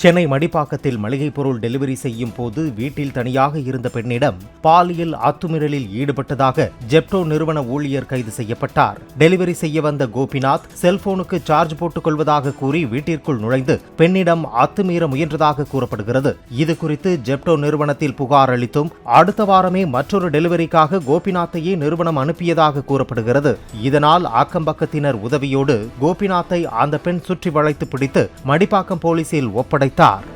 சென்னை மடிப்பாக்கத்தில் மளிகை பொருள் டெலிவரி செய்யும் போது வீட்டில் தனியாக இருந்த பெண்ணிடம் பாலியல் அத்துமீறலில் ஈடுபட்டதாக ஜெப்டோ நிறுவன ஊழியர் கைது செய்யப்பட்டார். டெலிவரி செய்ய வந்த கோபிநாத் செல்போனுக்கு சார்ஜ் போட்டுக் கொள்வதாக கூறி வீட்டிற்குள் நுழைந்து பெண்ணிடம் அத்துமீற முயன்றதாக கூறப்படுகிறது. இது குறித்து ஜெப்டோ நிறுவனத்தில் புகார் அளித்தும் அடுத்த வாரமே மற்றொரு டெலிவரிக்காக கோபிநாத்தையே நிறுவனம் அனுப்பியதாக கூறப்படுகிறது. இதனால் அக்கம்பக்கத்தினர் உதவியோடு கோபிநாத்தை அந்த பெண் சுற்றி வளைத்து பிடித்து மடிப்பாக்கம் போலீசில் Qatar.